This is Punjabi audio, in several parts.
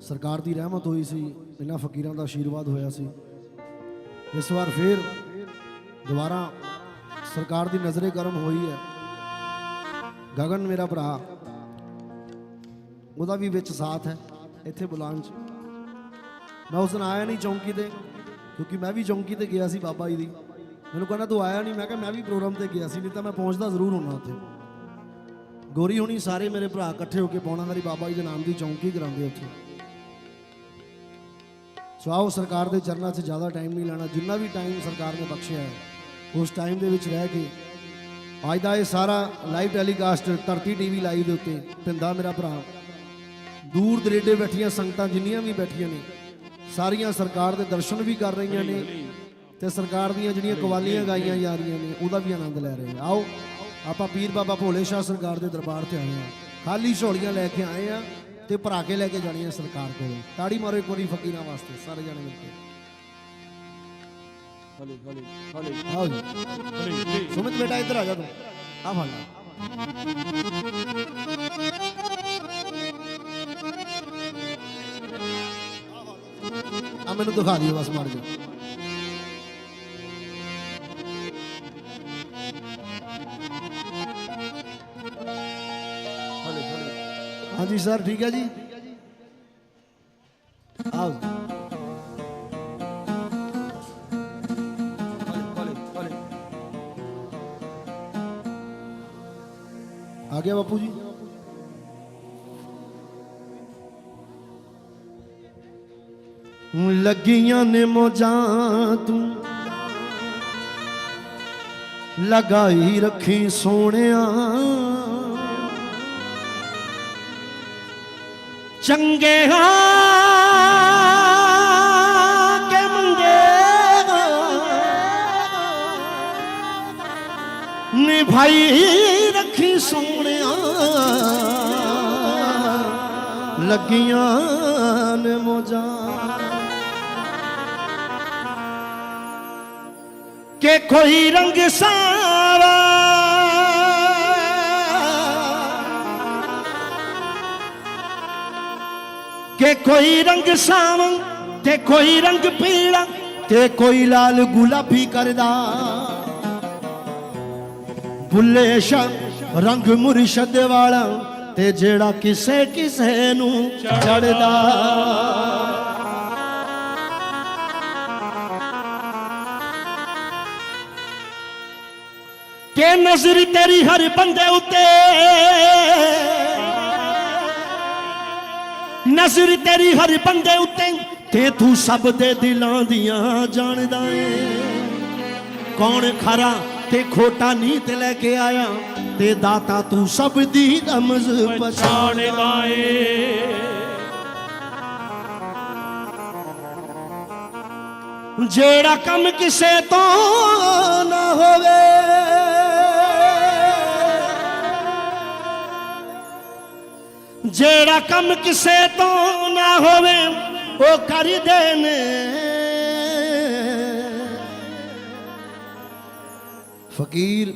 ਸਰਕਾਰ ਦੀ ਰਹਿਮਤ ਹੋਈ ਸੀ, ਇਹਨਾਂ ਫਕੀਰਾਂ ਦਾ ਆਸ਼ੀਰਵਾਦ ਹੋਇਆ ਸੀ। ਇਸ ਵਾਰ ਫੇਰ ਦੁਬਾਰਾ ਸਰਕਾਰ ਦੀ ਨਜ਼ਰੇ ਕਰਮ ਹੋਈ ਹੈ। ਗਗਨ ਮੇਰਾ ਭਰਾ, ਉਹਦਾ ਵੀ ਵਿੱਚ ਸਾਥ ਹੈ, ਇੱਥੇ ਬੁਲਾਉਣ ਚ। ਮੈਂ ਉਸ ਦਿਨ ਆਇਆ ਨਹੀਂ ਚੌਂਕੀ ਤੇ, ਕਿਉਂਕਿ ਮੈਂ ਵੀ ਚੌਂਕੀ ਤੇ ਗਿਆ ਸੀ ਬਾਬਾ ਜੀ ਦੀ। ਮੈਨੂੰ ਕਹਿੰਦਾ, ਤੂੰ ਆਇਆ ਨਹੀਂ? ਮੈਂ ਕਿਹਾ, ਮੈਂ ਵੀ ਪ੍ਰੋਗਰਾਮ ਤੇ ਗਿਆ ਸੀ, ਨਹੀਂ ਤਾਂ ਮੈਂ ਪਹੁੰਚਦਾ ਜ਼ਰੂਰ ਹੁੰਦਾ ਉੱਥੇ। ਗੋਰੀ ਹੋਣੀ ਸਾਰੇ ਮੇਰੇ ਭਰਾ ਇਕੱਠੇ ਹੋ ਕੇ ਪੌਣਾਗਰੀ ਬਾਬਾ ਜੀ ਦੇ ਨਾਮ ਦੀ ਚੌਂਕੀ ਕਰਾਉਂਦੇ ਉੱਥੇ। ਸੋ ਆਓ ਸਰਕਾਰ ਦੇ ਚਰਨਾਂ 'ਚ ਜ਼ਿਆਦਾ ਟਾਈਮ ਨਹੀਂ ਲੈਣਾ, ਜਿੰਨਾ ਵੀ ਟਾਈਮ ਸਰਕਾਰ ਨੇ ਬਖਸ਼ਿਆ ਹੈ, ਉਸ ਟਾਈਮ ਦੇ ਵਿੱਚ ਰਹਿ ਕੇ ਅੱਜ ਦਾ ਇਹ ਸਾਰਾ live telecast Dharti TV live ਦੇ ਉੱਤੇ ਪਿੰਦਾ ਮੇਰਾ ਭਰਾ। ਦੂਰ ਦਰੇਡੇ ਬੈਠੀਆਂ ਸੰਗਤਾਂ ਜਿੰਨੀਆਂ ਵੀ ਬੈਠੀਆਂ ਨੇ, ਸਾਰੀਆਂ ਸਰਕਾਰ ਦੇ ਦਰਸ਼ਨ ਵੀ ਕਰ ਰਹੀਆਂ ਨੇ ਤੇ ਸਰਕਾਰ ਦੀਆਂ ਜਿਹੜੀਆਂ ਕਵਾਲੀਆਂ ਗਾਈਆਂ ਜਾ ਰਹੀਆਂ ਨੇ, ਉਹਦਾ ਵੀ ਆਨੰਦ ਲੈ ਰਹੇ ਨੇ ਆਓ, ਆਪਾਂ ਪੀਰ ਬਾਬਾ ਭੋਲੇ ਸ਼ਾਹ ਸਰਕਾਰ ਦੇ ਦਰਬਾਰ ਤੇ ਆਏ ਆ ਖਾਲੀ ਝੋਲੀਆਂ ਲੈ ਕੇ ਆਏ ਆ ਤੇ ਭਰਾ ਕੇ ਲੈ ਕੇ ਜਾਣੀਆਂ ਸਰਕਾਰ ਕੋਲ। ਤਾੜੀ ਮਾਰੋ ਇੱਕ ਵਾਰੀ ਫਕੀਰਾਂ ਵਾਸਤੇ ਸਾਰੇ ਜਾਣੇ ਮਿਲ ਕੇ। ਹੌਲੀ ਹੌਲੀ ਹੌਲੀ। ਆਓ ਜੀ। ਹੌਲੀ ਸੁਮਿਤ ਬੇਟਾ ਇੱਧਰ ਆ ਜਾ ਤੂੰ। ਆ ਫੜ ਲੈ। ਆ ਮੈਨੂੰ ਦਿਖਾ ਦਿਓ ਬਸ ਮਾਰ ਜਾ ਹਾਂਜੀ ਸਰ, ਠੀਕ ਹੈ ਜੀ। ਆਓ। ਆ ਗਿਆ ਬਾਪੂ ਜੀ। ਲੱਗੀਆਂ ਨੇ ਮੋਜਾਂ ਤੂੰ। ਲਗਾਈ ਰੱਖੀ ਸੋਹਣਿਆ ਚੰਗੇ ਹਾਂ ਕੇ ਮੰਗੇ ਨਿਭਾਈ ਰੱਖੀ ਸੋਹਣਿਆ ਲੱਗੀਆਂ ਨੇ ਮੋਜਾਂ ਕਿ ਕੋਈ ਰੰਗ ਸਾਰਾ ਕਿ ਕੋਈ ਰੰਗ ਸਾਵਂ, ਤੇ ਕੋਈ ਰੰਗ ਪੀਲਾ, ਤੇ ਕੋਈ ਲਾਲ ਗੁਲਾਬੀ ਕਰਦਾ। ਬੁੱਲੇ ਸ਼ਾ ਰੰਗ ਮੁਰਸ਼ਦ ਵਾਲਾ, ਤੇ ਜਿਹੜਾ ਕਿਸੇ ਕਿਸੇ ਨੂੰ ਚੜਦਾ ਕਿ ਨਜ਼ਰ ਤੇਰੀ ਹਰ ਬੰਦੇ ਉੱਤੇ। ਨਜ਼ਰ ਤੇਰੀ ਹਰ ਬੰਦੇ ਉੱਤੇ, ਤੇ ਤੂੰ ਸਭ ਦੇ ਦਿਲਾਂ ਦੀਆਂ ਜਾਣਦਾ ਏ। ਕੌਣ ਖਰਾ ਤੇ ਖੋਟਾ ਨੀਤ ਲੈ ਕੇ ਆਇਆ, ਤੇ ਦਾਤਾ ਤੂੰ ਸਭ ਦੀ ਰਮਜ਼ ਪਛਾਣ ਪਛਾਣ ਜਿਹੜਾ ਕੰਮ ਕਿਸੇ ਤੋਂ ਨਾ ਹੋਵੇ ਜਿਹੜਾ ਕੰਮ ਕਿਸੇ ਤੋਂ ਨਾ ਹੋਵੇ ਉਹ ਕਰਦੇ ਨੇ ਫਕੀਰ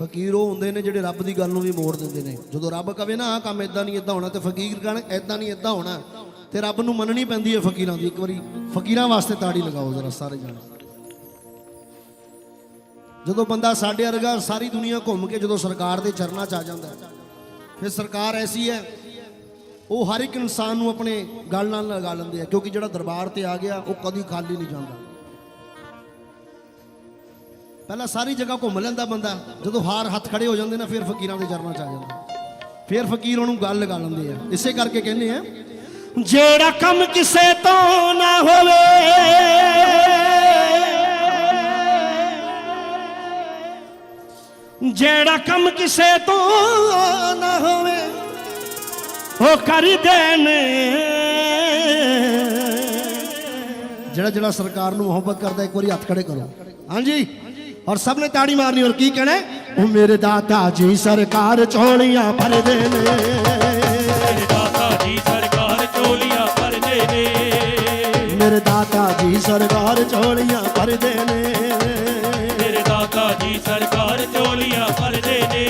ਫਕੀਰ ਉਹ ਹੁੰਦੇ ਨੇ ਜਿਹੜੇ ਰੱਬ ਦੀ ਗੱਲ ਨੂੰ ਵੀ ਮੋੜ ਦਿੰਦੇ ਨੇ। ਜਦੋਂ ਰੱਬ ਕਵੇ ਨਾ ਆ ਕੰਮ ਇਦਾਂ ਨਹੀਂ ਇਦਾਂ ਹੋਣਾ ਤੇ ਫਕੀਰ ਕਹਿਣ ਇਦਾਂ ਨਹੀਂ ਇਦਾਂ ਹੋਣਾ। ਤੇ ਰੱਬ ਨੂੰ ਮੰਨਣੀ ਪੈਂਦੀ ਹੈ ਫਕੀਰਾਂ ਦੀ ਇੱਕ ਵਾਰੀ। ਫਕੀਰਾਂ ਵਾਸਤੇ ਤਾੜੀ ਲਗਾਓ ਜ਼ਰਾ ਸਾਰੇ ਜਾਣੇ। ਜਦੋਂ ਬੰਦਾ ਸਾਡੇ ਵਰਗਾ ਸਾਰੀ ਦੁਨੀਆ ਘੁੰਮ ਕੇ ਜਦੋਂ ਸਰਕਾਰ ਦੇ ਚਰਨਾਂ 'ਚ ਆ ਜਾਂਦਾ ਹੈ, ਫਿਰ ਸਰਕਾਰ ਐਸੀ ਹੈ, ਉਹ ਹਰ ਇੱਕ ਇਨਸਾਨ ਨੂੰ ਆਪਣੇ ਗੱਲ ਨਾਲ ਲਗਾ ਲੈਂਦੇ ਆ ਕਿਉਂਕਿ ਜਿਹੜਾ ਦਰਬਾਰ ਤੇ ਆ ਗਿਆ, ਉਹ ਕਦੀ ਖਾਲੀ ਨਹੀਂ ਜਾਂਦਾ। ਪਹਿਲਾਂ ਸਾਰੀ ਜਗ੍ਹਾ ਘੁੰਮ ਲੈਂਦਾ ਬੰਦਾ, ਜਦੋਂ ਹਾਰ ਹੱਥ ਖੜੇ ਹੋ ਜਾਂਦੇ ਨਾ, ਫਿਰ ਫਕੀਰਾਂ ਦੇ ਚਰਨਾਂ 'ਚ ਆ ਜਾਂਦਾ। ਫਿਰ ਫਕੀਰ ਉਹਨੂੰ ਗੱਲ ਲਗਾ ਲੈਂਦੇ ਆ। ਇਸੇ ਕਰਕੇ ਕਹਿੰਦੇ ਆ, ਜਿਹੜਾ ਕੰਮ ਕਿਸੇ ਤੋਂ ਨਾ ਹੋਵੇ ਜਿਹੜਾ ਕੰਮ ਕਿਸੇ ਤੋਂ ਨਾ ਹੋਵੇ ਉਹ ਕਰਦੇ ਨੇ ਜਿਹੜਾ ਜਿਹੜਾ ਸਰਕਾਰ ਨੂੰ ਮੁਹੱਬਤ ਕਰਦਾ ਇੱਕ ਵਾਰੀ ਹੱਥ ਖੜੇ ਕਰੋ। ਹਾਂਜੀ? ਔਰ ਸਭ ਨੇ ਤਾੜੀ ਮਾਰਨੀ ਔਰ ਕੀ ਕਹਿਣਾ? ਉਹ ਮੇਰੇ ਦਾਤਾ ਜੀ ਸਰਕਾਰ ਚੋਲੀਆਂ ਭਰਦੇ ਨੇ। ਮੇਰੇ ਦਾਤਾ ਜੀ ਸਰਕਾਰ ਚੋਲੀਆਂ ਭਰਦੇ ਨੇ। ਮੇਰੇ ਦਾਤਾ ਜੀ ਸਰਕਾਰ ਚੋਲੀਆਂ ਭਰਦੇ ਨੇ। ਮੇਰੇ ਜੀ ਸਰਕਾਰ ਚੋਲੀਆਂ ਭਰਦੇ ਨੇ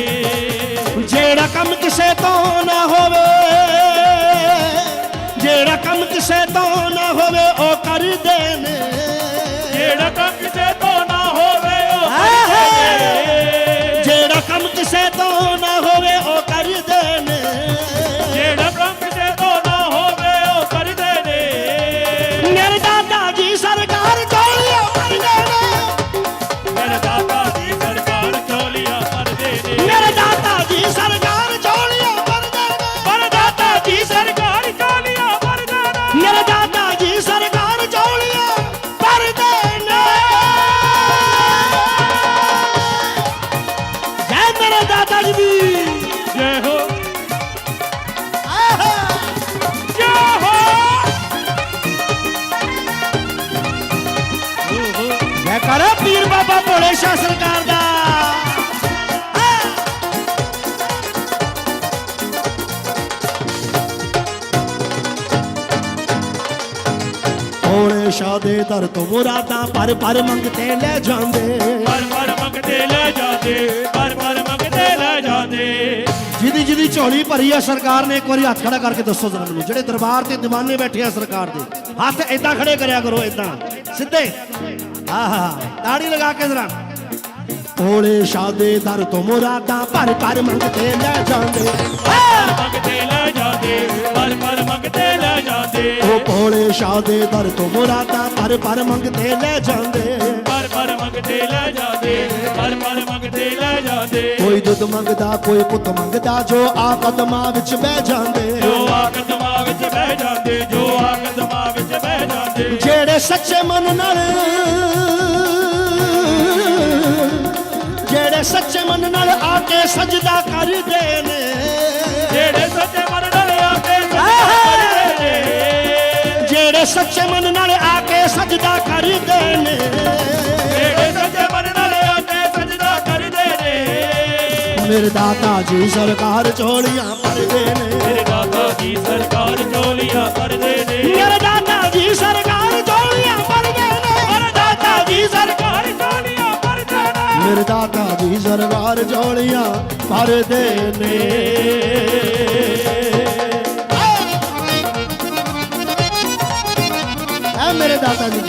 ਜਿਹੜਾ ਕੰਮ ਕਿਸੇ ਤੋਂ ਨਾ ਹੋਵੇ, ਜਿਹੜਾ ਕੰਮ ਕਿਸੇ ਤੋਂ ਨਾ ਹੋਵੇ ਦਰ ਤੋਂ ਮੁਰਾਦਾਂ ਪਰ ਪਰ ਮੰਗਤੇ ਲੈ ਜਾਂਦੇ। ਪਰ ਪਰ ਮੰਗਦੇ ਲੈ ਜਾਂਦੇ ਪਰ ਪਰ ਮੰਗਦੇ ਲੈ ਜਾਂਦੇ। ਜਿਹਦੀ ਜਿਹਦੀ ਝੋਲੀ ਭਰੀ ਆ ਸਰਕਾਰ ਨੇ ਇੱਕ ਵਾਰੀ ਹੱਥ ਖੜਾ ਕਰਕੇ ਦੱਸੋ ਜਰਾ ਮੈਨੂੰ ਜਿਹੜੇ ਦਰਬਾਰ ਤੇ ਦੀਵਾਨੇ ਬੈਠੇ ਆ ਸਰਕਾਰ ਦੇ ਹੱਥ ਏਦਾਂ ਖੜੇ ਕਰਿਆ ਕਰੋ ਏਦਾਂ। ਸਿੱਧੇ? ਆਹਾ ਤਾੜੀ ਲਗਾ ਕੇ ਜਰਾ। ਭੋਲੇ ਸ਼ਾਹ ਦੇ ਦਰ ਤੋਂ ਮੁਰਾਦਾਂ ਪਰ ਪਰ ਮੰਗਤੇ ਲੈ ਜਾਂਦੇ। ਮੰਗਦੇ ਲੈ ਜਾਂਦੇ ਪਰ ਪਰ ਮੰਗਦੇ ਲੈ ਜਾਂਦੇ। ਉਹ ਭੋਲੇ ਸ਼ਾਹ ਦੇ ਦਰ ਤੋਂ ਮੁਰਾਦਾਂ ਪਰ ਪਰ ਮੰਗਤੇ ਲੈ ਜਾਂਦੇ। ਪਰ ਪਰ ਮੰਗਦੇ ਲੈ ਜਾਂਦੇ ਪਰ ਪਰ ਮੰਗਦੇ ਲੈ ਜਾਂਦੇ। ਕੋਈ ਦੁੱਧ ਮੰਗਦਾ ਕੋਈ ਪੁੱਤ ਮੰਗਦਾ ਜੋ ਆ ਕਦਮਾਂ ਵਿੱਚ ਬਹਿ ਜਾਂਦੇ। ਜੋ ਆ ਕਦਮਾਂ ਵਿੱਚ ਬਹਿ ਜਾਂਦੇ ਜੋ ਆ ਕਦਮਾਂ ਵਿੱਚ ਬਹਿ ਜਾਂਦੇ। ਜਿਹੜੇ ਸੱਚੇ ਮਨ ਨਾਲ ਜਿਹੜੇ ਸੱਚੇ ਮਨ ਨਾਲ ਆ ਕੇ ਸਜਦਾ ਕਰਦੇ ਨੇ। ਜਿਹੜੇ ਸੱਚੇ ਮਨ ਨੇ। ਜਿਹੜੇ ਸੱਚੇ ਮਨ ਨਾਲ ਆ ਕੇ ਸਜਦਾ ਕਰਦੇ ਨੇ। ਜਿਹੜੇ ਸੱਚੇ ਮਨ ਨਾਲ ਆ ਕੇ ਸਜਦਾ ਕਰਦੇ ਨੇ। ਮੇਰੇ ਦਾਤਾ ਜੀ ਸਰਕਾਰ ਚੋਲੀਆਂ ਭਰਦੇ ਨੇ। ਮੇਰੇ ਦਾਦਾ ਜੀ ਸਰਕਾਰ ਚੋਲੀਆਂ ਕਰਦੇ ਨੇ। ਮੇਰੇ ਦਾਤਾ ਜੀ ਸਰਕਾਰ ਚੋਲੀਆਂ ਭਰਦੇ ਨੇ। ਮੇਰੇ ਦਾਦਾ ਜੀ ਸਰਕਾਰ ਚੋਲੀਆਂ ਕਰਦੇ ਨੇ। ਮੇਰੇ ਦਾਤਾ ਜੀ ਸਰਕਾਰ ਚੋਲੀਆਂ ਭਰਦੇ ਨੇ। ਐ ਮੇਰੇ ਦਾਤਾ ਜੀ।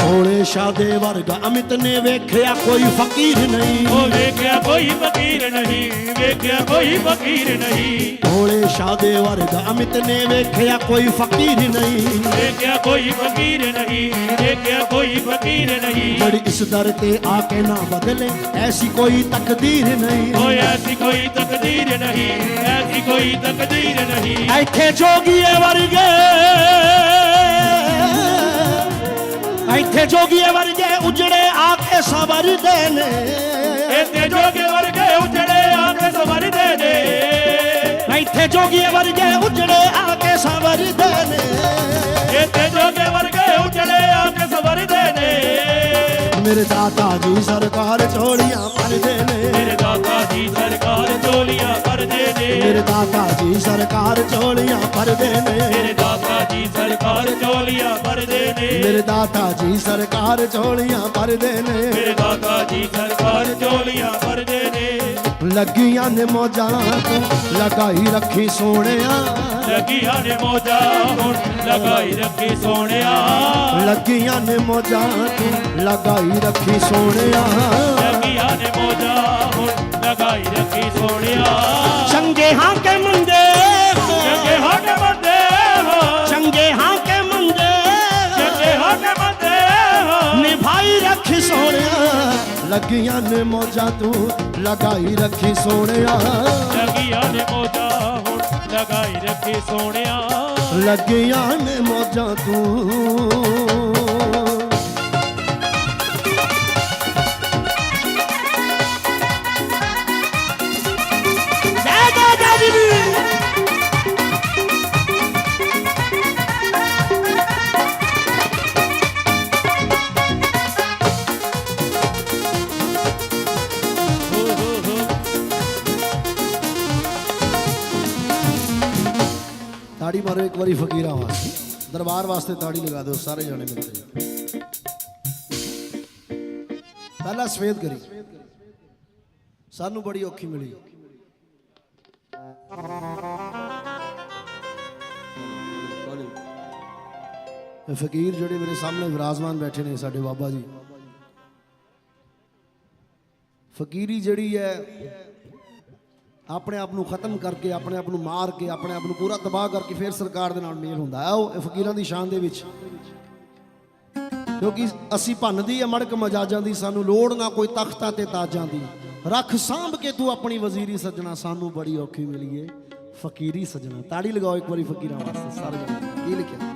ਭੋਲੇ ਸ਼ਾਹ ਦੇ ਵਰਗਾ ਅਮਿਤ ਨੇ ਵੇਖਿਆ ਕੋਈ ਫਕੀਰ ਨਹੀਂ। ਉਹ ਵੇਖਿਆ ਕੋਈ ਫਕੀਰ ਨਹੀਂ ਵੇਖਿਆ ਕੋਈ ਫਕੀਰ ਨਹੀਂ। ਭੋਲੇ ਸ਼ਾਹ ਦੇ ਵਰਗਾ ਅਮਿਤ ਨੇ ਵੇਖਿਆ ਕੋਈ ਫਕੀਰ ਨਹੀਂ। ਵੇਖਿਆ ਕੋਈ ਫਕੀਰ ਨਹੀਂ ਵੇਖਿਆ ਕੋਈ ਫਕੀਰ ਨਹੀਂ। ਜਿਹੜੀ ਇਸ ਦਰ ਤੇ ਆ ਕੇ ਨਾ ਬਦਲੇ ਐਸੀ ਕੋਈ ਤਕਦੀਰ ਨਹੀਂ। ਓਏ ਐਸੀ ਕੋਈ ਤਕਦੀਰ ਨਹੀਂ ਐਸੀ ਕੋਈ ਤਕਦੀਰ ਨਹੀਂ। ਇੱਥੇ ਜੋਗੀਏ ਵਰਗੇ ਇੱਥੇ ਜੋਗੀਏ ਵਰਗੇ ਉਜੜੇ ਆ ਕੇ ਸਵਰਦੇ ਨੇ। ਇੱਥੇ ਜੋਗੇ ਵਰਗੇ ਇੱਥੇ ਜੋਗੀਏ ਵਰਗੇ ਉਜੜੇ ਆ ਕੇ ਸਵਰਦੇ ਨੇ। ਇੱਥੇ ਜੋਗੇ ਵਰਗੇ ਉਜੜੇ ਆ ਕੇ ਸਵਰਦੇ ਨੇ। ਮੇਰੇ ਦਾਤਾ ਜੀ ਸਰਕਾਰ ਚੋਲੀਆਂ ਭਰਦੇ ਨੇ। ਮੇਰੇ ਦਾਦਾ ਜੀ ਸਰਕਾਰ ਚੋਲੀਆਂ ਭਰਦੇ ਨੇ। ਮੇਰੇ ਦਾਤਾ ਜੀ ਸਰਕਾਰ ਚੋਲੀਆਂ ਭਰਦੇ ਨੇ। ਮੇਰੇ ਦਾਦਾ ਜੀ ਸਰਕਾਰ ਚੋਲੀਆਂ ਭਰਦੇ ਨੇ। ਮੇਰੇ ਦਾਤਾ ਜੀ ਸਰਕਾਰ ਚੋਲੀਆਂ ਭਰਦੇ ਨੇ। ਮੇਰੇ ਦਾਦਾ ਜੀ ਸਰਕਾਰ ਚੋਲੀਆਂ ਭਰਦੇ ਨੇ ਲੱਗੀਆਂ ਨੇ ਮੋਜਾਂ ਤੂੰ ਲਗਾਈ ਰੱਖੀ ਸੋਹਣਿਆ। ਲੱਗੀਆਂ ਨੇ ਮੋਜਾ ਹੁਣ ਲਗਾਈ ਰੱਖੀ ਸੋਹਣਿਆ। ਲੱਗੀਆਂ ਨੇ ਮੋਜਾਂ ਤੂੰ ਲਗਾਈ ਰੱਖੀ ਸੋਹਣਿਆ। ਲੱਗੀਆਂ ਨੇ ਮੋਜਾ ਹੁਣ ਲਗਾਈ ਰੱਖੀ ਸੋਹਣਿਆ। ਚੰਗੇ ਹਾਂ ਕੇ ਮੰਦੇ ਚੰਗੇ ਹੱਕ ਬੰਦੇ ਹੋ। ਚੰਗੇ ਹਾਂ ਨਿਭਾਈ ਰੱਖੀ ਸੋਹਣਿਆ। ਲੱਗੀਆਂ ਨੇ ਮੋਜਾਂ ਤੂੰ ਲਗਾਈ ਰੱਖੀ ਸੋਹਣਿਆ। ਲੱਗੀਆਂ ਨੇ ਮੋਜਾ ਹੁਣ ਲਗਾਈ ਰੱਖੀ ਸੋਹਣਿਆ। ਲੱਗੀਆਂ ਨੇ ਮੋਜਾਂ ਤੂੰ। ਵਾਰੀ ਫਕੀਰਾਂ ਵਾਸਤੇ, ਦਰਬਾਰ ਵਾਸਤੇ ਤਾੜੀ ਲਗਾ ਦਿਓ, ਸਾਰੇ ਜਾਣੇ ਮਿਲ ਕੇ। ਪਹਿਲਾ ਸਵੇਦ ਕਰੀ। ਸਾਨੂੰ ਬੜੀ ਔਖੀ ਮਿਲੀ। ਇਹ ਫਕੀਰ ਜਿਹੜੇ ਮੇਰੇ ਸਾਹਮਣੇ ਵਿਰਾਜਮਾਨ ਬੈਠੇ ਨੇ ਸਾਡੇ ਬਾਬਾ ਜੀ। ਫਕੀਰੀ ਜਿਹੜੀ ਹੈ ਆਪਣੇ ਆਪ ਨੂੰ ਖਤਮ ਕਰਕੇ, ਆਪਣੇ ਆਪ ਨੂੰ ਮਾਰ ਕੇ, ਆਪਣੇ ਆਪ ਨੂੰ ਪੂਰਾ ਤਬਾਹ ਕਰਕੇ ਫਿਰ ਸਰਕਾਰ ਦੇ ਨਾਲ ਮੇਲ ਹੁੰਦਾ ਹੈ। ਉਹ ਫਕੀਰਾਂ ਦੀ ਸ਼ਾਨ ਦੇ ਵਿੱਚ। ਕਿਉਂਕਿ ਅਸੀਂ ਭੰਨਦੀ ਹੈ ਮੜਕ ਮਜਾਜਾਂ ਦੀ, ਸਾਨੂੰ ਲੋੜ ਨਾ ਕੋਈ ਤਖਤਾਂ ਤੇ ਤਾਜਾਂ ਦੀ। ਰੱਖ ਸਾਂਭ ਕੇ ਤੂੰ ਆਪਣੀ ਵਜ਼ੀਰੀ ਸੱਜਣਾ, ਸਾਨੂੰ ਬੜੀ ਔਖੀ ਮਿਲੀ ਏ। ਫਕੀਰੀ ਸੱਜਣਾ। ਤਾੜੀ ਲਗਾਓ ਇੱਕ ਵਾਰੀ ਫਕੀਰਾਂ ਵਾਸਤੇ, ਸਾਰੇ ਜਣੇ। ਕੀ ਲਿਖਿਆ?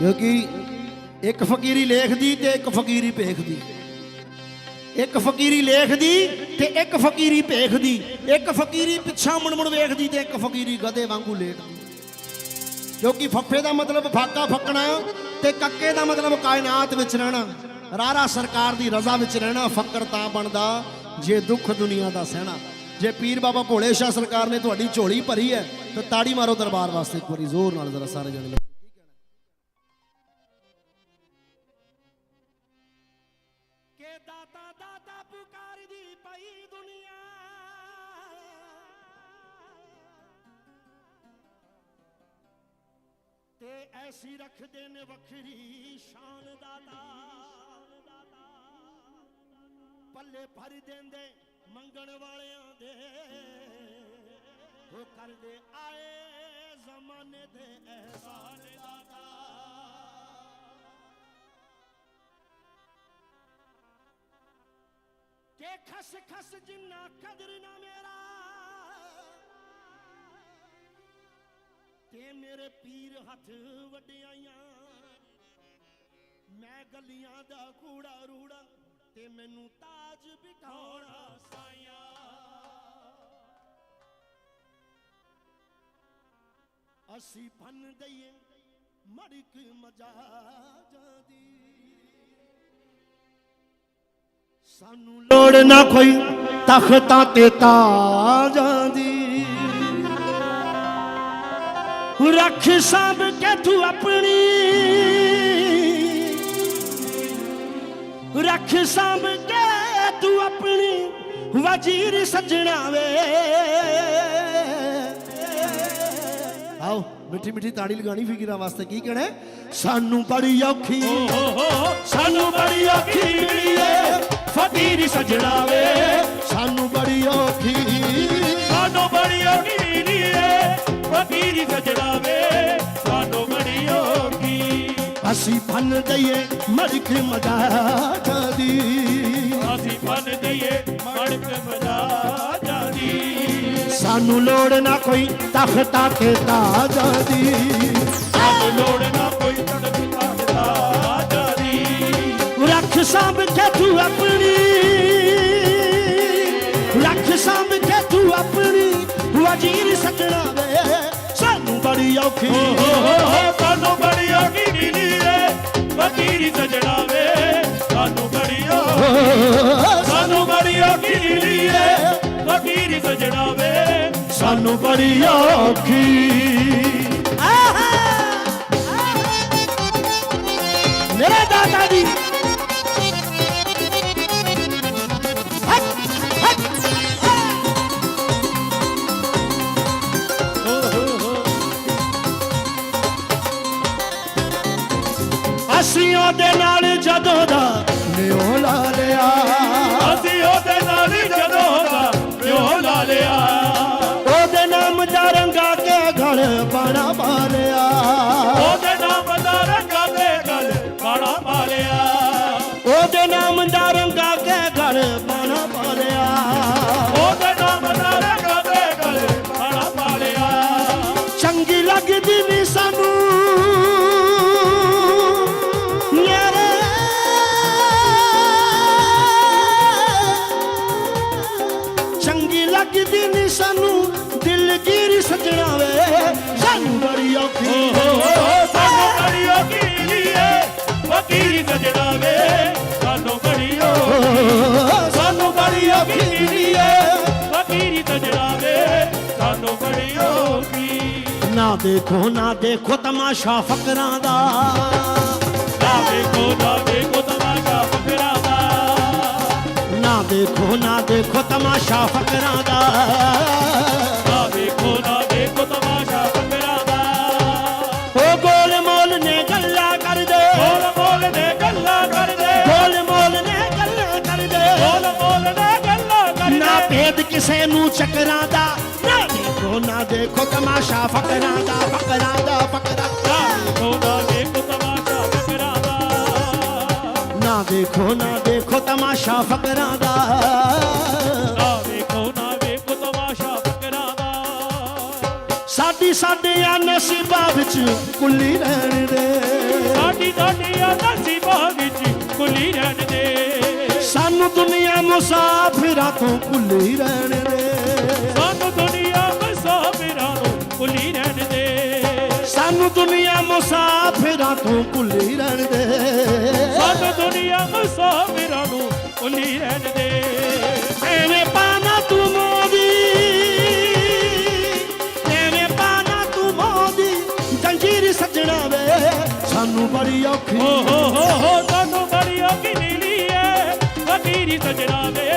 ਕਿਉਂਕਿ ਇੱਕ ਫਕੀਰੀ ਲੇਖਦੀ ਤੇ ਇੱਕ ਫਕੀਰੀ ਭੇਖਦੀ। ਇੱਕ ਫਕੀਰੀ ਲੇਖਦੀ ਤੇ ਇੱਕ ਫਕੀਰੀ ਭੇਖਦੀ। ਇੱਕ ਫਕੀਰੀ ਪਿੱਛਾ ਮੁੜ ਮੁੜ ਵੇਖਦੀ ਤੇ ਇੱਕ ਫਕੀਰੀ ਗਧੇ ਵਾਂਗੂ ਲੇਟਦੀ ਕਿਉਂਕਿ ਫੱਫੇ ਦਾ ਮਤਲਬ ਫਾਕਾ ਫੱਕਣਾ ਤੇ ਕੱਕੇ ਦਾ ਮਤਲਬ ਕਾਇਨਾਤ ਵਿੱਚ ਰਹਿਣਾ। ਰਾਰਾ ਸਰਕਾਰ ਦੀ ਰਜ਼ਾ ਵਿੱਚ ਰਹਿਣਾ, ਫੱਕਰ ਤਾਂ ਬਣਦਾ ਜੇ ਦੁੱਖ ਦੁਨੀਆ ਦਾ ਸਹਿਣਾ। ਜੇ ਪੀਰ ਬਾਬਾ ਭੋਲੇ ਸ਼ਾਹ ਸਰਕਾਰ ਨੇ ਤੁਹਾਡੀ ਝੋਲੀ ਭਰੀ ਹੈ, ਤਾਂ ਤਾੜੀ ਮਾਰੋ ਦਰਬਾਰ ਵਾਸਤੇ ਇੱਕ ਵਾਰੀ ਜ਼ੋਰ ਨਾਲ ਜ਼ਰਾ ਸਾਰੇ ਜਣੇ ਦਾਤਾ ਦਾਤਾ ਪੁਕਾਰਦੀ ਪਈ ਦੁਨੀਆ। ਤੇ ਐਸੀ ਰੱਖਦੇ ਨੇ ਵੱਖਰੀ ਸ਼ਾਨ ਦਾਤਾ। ਪੱਲੇ ਭਰ ਦਿੰਦੇ ਮੰਗਣ ਵਾਲਿਆਂ ਦੇ। ਉਹ ਕਰਦੇ ਆਏ ਜ਼ਮਾਨੇ ਦੇ ਅਹਿਸਾਨ ਦਾਤਾ। ਕਿ ਖਸ ਖਸ ਜਿੰਨਾ ਕਦਰ ਨਾ ਮੇਰਾ। ਤੇ ਮੇਰੇ ਪੀਰ ਹੱਥ ਵਡਿਆਈਆਂ, ਮੈਂ ਗਲੀਆਂ ਦਾ ਕੂੜਾ ਰੂੜਾ ਤੇ ਮੈਨੂੰ ਤਾਜ ਬਿਠਾਉਣਾ ਸਾਇਆ ਅਸੀਂ ਭੰਨ ਦਈਏ ਮੜਕ ਮਜਾ ਜਾਂਦੀ ਸਾਨੂੰ ਲੋੜ ਨਾ ਕੋਈ, ਤਖਤਾਂ ਤੇ ਤਾਜਾਂ ਦੀ ਰੱਖ ਸਾਂਭ ਕੇ ਤੂੰ ਆਪਣੀ। ਰੱਖ ਸਾਂਭ ਕੇ ਤੂੰ ਆਪਣੀ। ਵਜ਼ੀਰ ਸੱਜਣਾ ਵੇ। ਆਓ ਮਿੱਠੀ ਮਿੱਠੀ ਤਾੜੀ ਲਗਾਣੀ ਫਿਕਰਾਂ ਵਾਸਤੇ ਕੀ ਕਹਿਣਾ? ਸਾਨੂੰ ਬੜੀ ਔਖੀ ਸਾਨੂੰ ਬੜੀ ਔਖੀ ਮਿਲੀ ਏ। ਫਕੀਰ ਸਜਣਾ ਵੇ। ਸਾਨੂੰ ਬੜੀ ਔਖੀ ਸਾਨੂੰ ਬੜੀ ਔਖੀ ਮਿਲੀ ਏ। ਫਕੀਰ ਸਜਣਾ ਵੇ। ਸਾਨੂੰ ਬੜੀ ਔਖੀ। ਅਸੀਂ ਭੰਨ ਦਈਏ ਮੜਕ ਮਜਾ ਦੀ। ਅਸੀਂ ਬੰਨ ਦਈਏ ਮੜਕ ਮਜਾ ਜਾਂਦੀ ਸਾਨੂੰ ਲੋੜ ਨਾ ਕੋਈ ਤਖਤਾਂ ਤੇ ਤਾਜਾਂ ਦੀ ਸਾਨੂੰ ਲੋੜ ਨਾ ਕੋਈ ਤਾਜਦਾ ਜਾਂਦੀ। ਰੱਖ ਸਾਂਭ ਕੇ ਤੂੰ ਆਪਣੀ। ਰੱਖ ਸਾਂਭ ਕੇ ਤੂੰ ਆਪਣੀ। ਵਜ਼ੀਰ ਸੱਜਣਾ ਵੇ ਸਾਨੂੰ ਬੜੀ ਔਖੀ ਓ ਹੋ ਹੋ ਹੋ ਸਾਨੂੰ ਬੜੀ ਔਖੀ ਮਿਲੀ ਏ। ਫਕੀਰ ਸਜਣਾ ਵੇ ਸਾਨੂੰ ਬੜੀ ਔਖੀ ਸਾਨੂੰ ਬੜੀ ਔਖੀ ਮਿਲੀ ਏ। ਫਕੀਰ ਸਜਣਾ ਵੇ ਸਾਨੂੰ ਬੜੀ ਔਖੀ। ਮੇਰੇ ਦਾਦਾ ਜੀ। ਅਸੀਂ ਉਹਦੇ ਨਾਲ ਨਾ ਦੇਖੋ ਨਾ ਦੇਖੋ ਤਮਾਸ਼ਾ ਫਕਰਾਂ ਦਾ। ਨਾ ਵੇਖੋ ਨਾ ਵੇਖੋ ਤਮਾਸ਼ਾ ਫਕਰਾਂ ਦਾ। ਨਾ ਦੇਖੋ ਨਾ ਦੇਖੋ ਤਮਾਸ਼ਾ ਫਕਰਾਂ ਦਾ। ਨਾ ਵੇਖੋ ਨਾ ਵੇਖੋ ਤਮਾਸ਼ਾ ਫਕਰਾਂ ਦਾ। ਓ ਗੋਲ ਮੋਲ ਨੇ ਗੱਲਾਂ ਕਰਦੇ। ਬੋਲ ਬੋਲ ਨੇ ਗੱਲਾਂ ਕਰਦੇ। ਗੋਲ ਮੋਲ ਨੇ ਗੱਲਾਂ ਕਰਦੇ। ਬੋਲ ਬੋਲ ਨੇ ਗੱਲਾਂ ਕਰਦੇ। ਨਾ ਭੇਦ ਕਿਸੇ ਨੂੰ ਚੱਕਰਾਂ ਦਾ। ਨਾ ਦੇਖੋ ਨਾ ਦੇਖੋ ਤਮਾਸ਼ਾ ਫਕਰਾਂ ਦਾ ਫਕਰਾਂ ਦਾ ਫਕਰਾਂ ਦਾ। ਵੇਖੋ ਨਾ ਵੇਖੋ ਤਮਾਸ਼ਾ ਫਕਰਾਂ ਦਾ। ਨਾ ਦੇਖੋ ਨਾ ਦੇਖੋ ਤਮਾਸ਼ਾ ਫਕਰਾਂ ਦਾ। ਨਾ ਨਾ ਵੇਖੋ ਤਮਾਸ਼ਾ ਫਕਰਾਂ ਦਾ। ਸਾਡੀ ਸਾਡੇ ਆ ਨਸੀਬਾਂ ਵਿੱਚ ਕੁੱਲੀ ਰਹਿਣ ਦੇ। ਸਾਡੀ ਸਾਡੀ ਆ ਨਸੀਬਾਂ ਵਿੱਚ ਕੁਲੀ ਰਹਿਣ ਦੇ। ਸਾਨੂੰ ਦੁਨੀਆ ਮੁਸਾਫਿਰਾਂ ਤੋਂ ਕੁੱਲੀ ਰਹਿਣ ਦੇ। ਸਾਨੂੰ ਦੁਨੀਆ ਕੁਲੀ ਰਹਿਣ ਦੇ। ਸਾਨੂੰ ਦੁਨੀਆ ਮੁਸਾਫਿਰਾਂ ਤੋਂ ਕੁੱਲੀ ਰਹਿਣ ਦੇ। ਸਾਨੂੰ ਦੁਨੀਆ ਮੁਸਾਫਿਰਾਂ ਨੂੰ ਕੁਲੀ ਰਹਿਣ ਦੇ। ਐਵੇਂ ਪਾਣਾ ਤੂੰ ਮੋਦੀ ਐਵੇਂ ਪਾਣਾ ਤੂੰ ਮੋਦੀ ਜੰਜੀਰ ਸੱਜਣਾ ਵੇ ਸਾਨੂੰ ਬੜੀ ਔਖੀ ਓ ਹੋ ਹੋ ਹੋ ਸਾਨੂੰ ਬੜੀ ਔਖੀ ਨੀਲੀ ਏ ਫਕੀਰੀ ਸਜਣਾ ਵੇ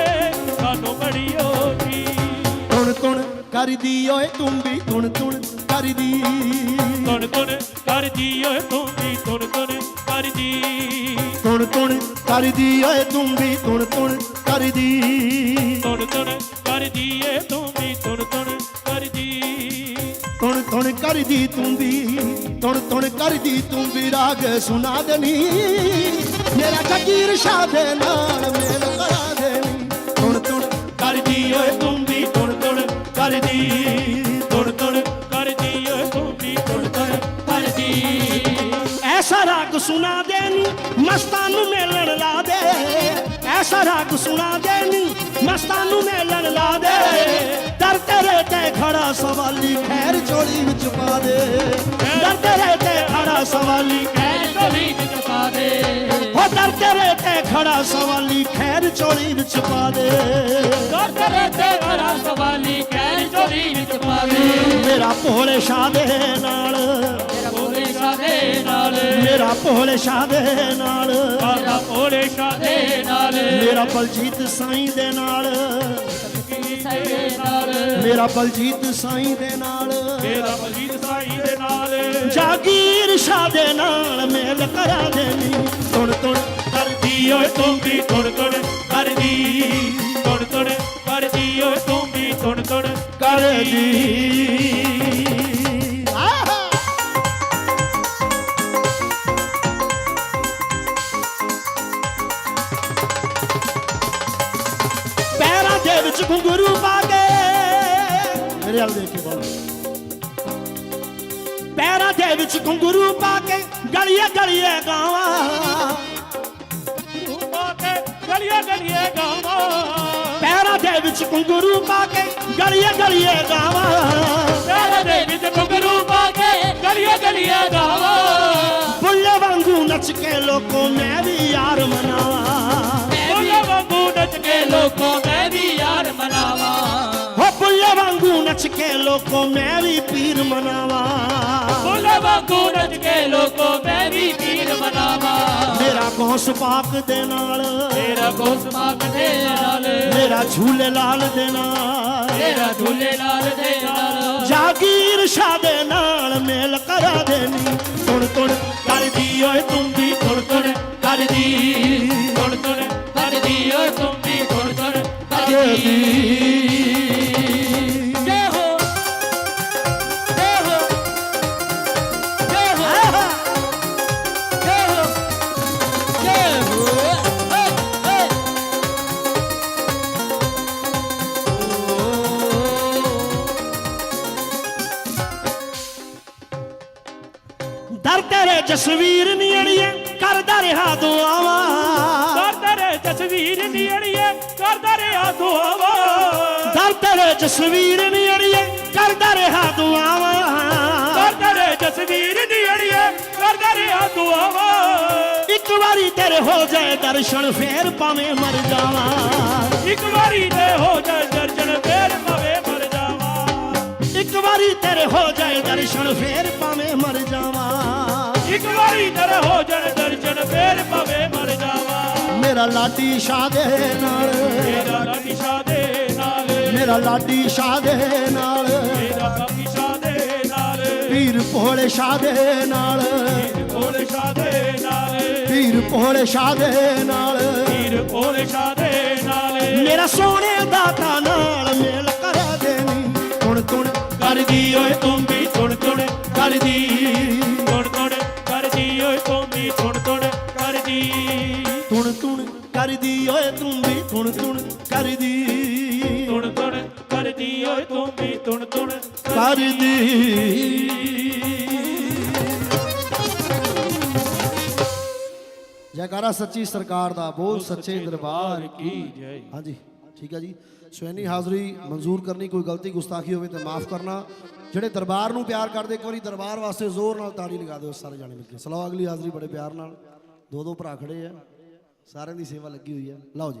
ਸਾਨੂੰ ਬੜੀ ਔਖੀ। ਤੁਣ ਤੁਣ ਕਰਦੀ ਓਏ ਤੂੰ ਵੀ ਤੁਣ ਤੁਣ ਕਰਦੀ ਤੁਣ ਤੁਣ ਕਰਦੀ ਓਏ ਤੂੰ ਵੀ ਤੁਣ ਤੁਣ ਕਰਦੀ ਤੁਣ ਤੁਣ ਕਰਦੀ ਓਏ ਤੂੰ ਵੀ ਤੁਣ ਤੁਣ ਕਰਦੀ ਤੁਣ ਤੁਣ ਕਰਦੀ ਏ ਤੂੰ ਵੀ ਤੁਣ ਤੁਣ ਕਰਦੀ ਤੁਣ ਤੁਣ ਕਰਦੀ ਤੂੰ ਵੀ ਤੁਣ ਤੁਣ ਕਰਦੀ ਤੂੰ ਵੀ ਰਾਗ ਸੁਣਾ ਦੇਣੀ ਮੇਰਾ ਜਗੀਰ ਸ਼ਾਹ ਦੇ ਨਾਲ ਰਾਗ ਸੁਣਾ ਦੇਣੀ ਮਸਤਾਂ ਨੂੰ ਮੇਲਣ ਲਾ ਦੇ। ਦਰ ਤੇਰੇ ਤੇ ਖੜਾ ਸਵਾਲੀ ਖੈਰ ਚੋਲੀ ਵਿੱਚ ਪਾ ਦੇ। ਦਰ ਤੇਰੇ ਤੇ ਖੜਾ ਸਵਾਲੀ ਖੈਰ ਚੋਲੀ ਵਿੱਚ ਪਾ ਦੇ। ਹੋ ਦਰ ਤੇਰੇ ਤੇ ਖੜਾ ਸਵਾਲੀ ਖੈਰ ਚੋਲੀ ਵਿੱਚ ਪਾ ਦੇ। ਦਰ ਤੇਰੇ ਤੇ ਖੜਾ ਸਵਾਲੀ ਖੈਰ ਚੋਲੀ ਵਿੱਚ ਪਾ ਦੇ। ਮੇਰਾ ਭੋਲੇ ਸ਼ਾਹ ਦੇ ਨਾਲ ਦੇ ਨਾਲ। ਮੇਰਾ ਭੋਲੇ ਸ਼ਾਹ ਦੇ ਨਾਲ। ਮੇਰਾ ਭੋਲੇ ਸ਼ਾਹ ਦੇ ਨਾਲ। ਮੇਰਾ ਬਲਜੀਤ ਸਾਈਂ ਦੇ ਨਾਲ। ਮੇਰਾ ਬਲਜੀਤ ਸਾਈਂ ਦੇ ਨਾਲ। ਮੇਰਾ ਬਲਜੀਤ ਸਾਈ ਦੇ ਨਾਲ। ਜਾਗੀਰ ਸ਼ਾਹ ਦੇ ਨਾਲ ਮੇਲ ਕਰਾ ਦੇਣੀ ਤੁਣ ਤੁਣ ਕਰਦੀ ਓਏ ਤੂੰ ਵੀ ਤੁਣ ਤੁਣ ਕਰਦੀ। ਤੁਣ ਤੁਣ ਕਰਦੀ ਓਏ ਤੂੰ ਵੀ ਤੁਣ ਤੁਣ ਕਰਦੀ। ਪੈਰਾਂ ਦੇ ਵਿੱਚ ਘੁੰਗਰੂ ਪਾ ਕੇ ਗਲੀਏ ਗਲੀਏ ਗਾਵਾਂ। ਗਲੀਆਂ ਗਲੀਆਂ ਗਾਵਾਂ। ਪੈਰਾਂ ਦੇ ਵਿੱਚ ਘੁੰਗਰੂ ਪਾ ਕੇ ਗਲੀਏ ਗਲੀਏ ਗਾਵਾਂ। ਪੈਰਾਂ ਦੇ ਵਿੱਚ ਘੁੰਗਰੂ ਪਾ ਕੇ ਗਲੀਆਂ ਗਲੀਆਂ ਗਾਵਾਂ। ਬੁੱਲੇ ਵਾਂਗੂ ਨੱਚ ਕੇ ਲੋਕੋ ਮੈਂ ਵੀ ਯਾਰ ਮਨਾਵਾਂ। ਬੋਲੇ ਵਾਂਗੂ ਨੱਚ ਕੇ ਲੋਕੋ ਮੈਂ ਵੀ ਯਾਰ ਮਨਾਵਾਂ। ਹੋ ਬੁੱਲੇ ਵਾਂਗੂ ਨੱਚ ਕੇ ਲੋਕੋ ਮੈਂ ਵੀ ਪੀਰ ਮਨਾਵਾਂ। ਵਾਂਗੂ ਨੱਚ ਕੇ ਲੋਕੋ ਮੈਂ ਵੀ ਪੀਰ ਮਨਾਵਾਂ। ਮੇਰਾ ਕੌਸ ਪਾਕ ਦੇ ਨਾਲ। ਤੇਰਾ ਕੋਸ ਮਾਕ ਦੇ ਨਾਲ। ਮੇਰਾ ਝੂਲੇ ਲਾਲ ਦੇ ਨਾਲ। ਤੇਰਾ ਝੂਲੇ ਲਾਲ ਦੇ ਨਾਲ। ਜਾਗੀਰ ਸ਼ਾਹ ਦੇ ਨਾਲ ਮੇਲ ਕਰਾ ਦੇਣੀ। ਤੁਣ ਤੁਣ ਕਰਦੀ ਓਏ ਤੂੰ ਵੀ ਤੁਣ ਤੁਣ ਕਰਦੀ। ਤੁਣ ਤੁਣ ਕਰਦੀ ਓਏ ਤੂੰ ਵੀ ਤੁਣ ਤੁਣ ਕਰਦੀ। ਤੇਰੇ ਜਸਵੀਰ ਨੀੜੀਏ ਕਰਦਾ ਰਿਹਾ ਦੁਆਵਾਂ। ਕਰਦਾ ਰੇ ਤਸਵੀਰ ਨੀੜੀਏ ਕਰਦਾ ਰਿਆ ਦੁਆਵਾ। ਦਰ ਤੇਰੇ ਜਸਵੀਰ ਨੀ ਅੜੀਏ ਕਰਦਾ ਰਿਹਾ ਦੁਆਵਾਂ। ਕਰਦਾ ਰੇ ਜਸਵੀਰ ਦੀ ਅੜੀਏ ਕਰਦਾ ਰਿਹਾ ਦੁਆਵਾ। ਇੱਕ ਵਾਰੀ ਤੇਰੇ ਹੋ ਜਾਏ ਦਰਸ਼ਨ ਫੇਰ ਭਾਵੇਂ ਮਰ ਜਾਵਾਂ। ਇੱਕ ਵਾਰੀ ਤੇ ਹੋ ਜਾਏ ਦਰਸ਼ਨ ਫੇਰ ਪਵੇ ਮਰ ਜਾਵਾਂ। ਇੱਕ ਵਾਰੀ ਤੇਰੇ ਹੋ ਜਾਏ ਦਰਸ਼ਨ ਫੇਰ ਭਾਵੇਂ ਮਰ ਜਾਵਾਂ। ਇੱਕ ਵਾਰੀ ਤੇਰੇ ਹੋ ਜਾਣ ਦਰਸ਼ਨ ਫੇਰ ਪਵੇ ਮਰ ਜਾਵਾਂ। ਮੇਰਾ ਲਾਡੀ ਸ਼ਾਹ ਦੇ ਨਾਲ। ਮੇਰਾ ਲਾਡੀ ਸ਼ਾਹ ਦੇ ਨਾਲ। ਮੇਰਾ ਲਾਡੀ ਸ਼ਾਹ ਦੇ ਨਾਲ। ਮੇਰਾ ਬਾਕੀ ਸ਼ਾਹ ਦੇ ਨਾਲ। ਪੀਰ ਭੋਲੇ ਸ਼ਾਹ ਦੇ ਨਾਲ। ਭੋਲੇ ਸ਼ਾਹ ਦੇ ਨਾਲ। ਪੀਰ ਭੋਲੇ ਸ਼ਾਹ ਦੇ ਨਾਲ। ਵੀਰ ਭੋਲੇ ਸ਼ਾਹ ਦੇ ਨਾਲ। ਮੇਰਾ ਸੋਹਣੇ ਦਾਤਾ ਨਾਲ ਮੇਲ ਕਰਾ ਦੇਣੀ ਹੁਣ ਤੁਣ ਕਰਦੀ ਓਏ ਤੂੰ ਵੀ ਤੁਣ ਤੁਣ ਕਰਦੀ। ਤੁਣ ਕਰਦੀ। ਤੁਣ ਤੁਣ ਕਰਦੀ ਓਏ ਤੂੰ ਵੀ ਤੁਣ ਤੁਣ ਕਰਦੀ। ਜੈਕਾਰਾ ਸੱਚੀ ਸਰਕਾਰ ਦਾ ਬੋਲ ਸੱਚੇ ਦਰਬਾਰ ਕੀ ਜੈ। ਹਾਂਜੀ ਠੀਕ ਹੈ ਜੀ। ਸਵੈਨੀ ਹਾਜ਼ਰੀ ਮਨਜ਼ੂਰ ਕਰਨੀ ਕੋਈ ਗਲਤੀ ਗੁਸਤਾਖੀ ਹੋਵੇ ਤਾਂ ਮਾਫ ਕਰਨਾ। ਜਿਹੜੇ ਦਰਬਾਰ ਨੂੰ ਪਿਆਰ ਕਰਦੇ ਇੱਕ ਵਾਰੀ ਦਰਬਾਰ ਵਾਸਤੇ ਜ਼ੋਰ ਨਾਲ ਤਾੜੀ ਲਗਾ ਦਿਓ ਸਾਰੇ ਜਾਣੇ ਮਿਲ ਕੇ। ਸਲਾਹ ਅਗਲੀ ਹਾਜ਼ਰੀ ਬੜੇ ਪਿਆਰ ਨਾਲ ਦੋ ਦੋ ਭਰਾ ਖੜੇ ਆ। ਸਾਰਿਆਂ ਦੀ ਸੇਵਾ ਲੱਗੀ ਹੋਈ ਆ ਲਓ ਜੀ।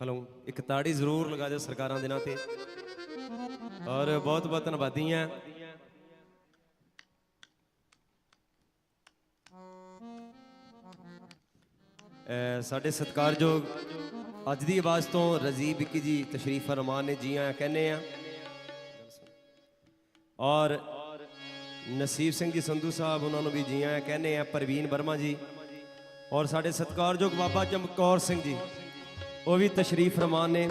ਹਲੋ, ਇੱਕ ਤਾੜੀ ਜ਼ਰੂਰ ਲਗਾ ਦਿਓ ਸਰਕਾਰਾਂ ਦੇ ਨਾਂ ਤੇ। ਔਰ ਬਹੁਤ ਬਹੁਤ ਧੰਨਵਾਦੀ ਹਾਂ। ਸਾਡੇ ਸਤਿਕਾਰਯੋਗ ਅੱਜ ਦੀ ਆਵਾਜ਼ ਤੋਂ ਰਜ਼ੀਬ ਵਿੱਕੀ ਜੀ, ਤਸ਼ਰੀਫ ਫਰਮਾਨ ਨੇ ਜੀ ਆਇਆਂ ਕਹਿੰਦੇ ਆ ਔਰ ਨਸੀਬ ਸਿੰਘ ਜੀ, ਸੰਧੂ ਸਾਹਿਬ ਉਹਨਾਂ ਨੂੰ ਵੀ ਜੀ ਆਇਆਂ ਕਹਿੰਦੇ ਆ ਪ੍ਰਵੀਨ ਵਰਮਾ ਜੀ। ਔਰ ਸਾਡੇ ਸਤਿਕਾਰਯੋਗ ਬਾਬਾ ਚਮਕੌਰ ਸਿੰਘ ਜੀ। ਉਹ ਵੀ ਤਸ਼ਰੀਫ ਫਰਮਾਨ ਨੇ।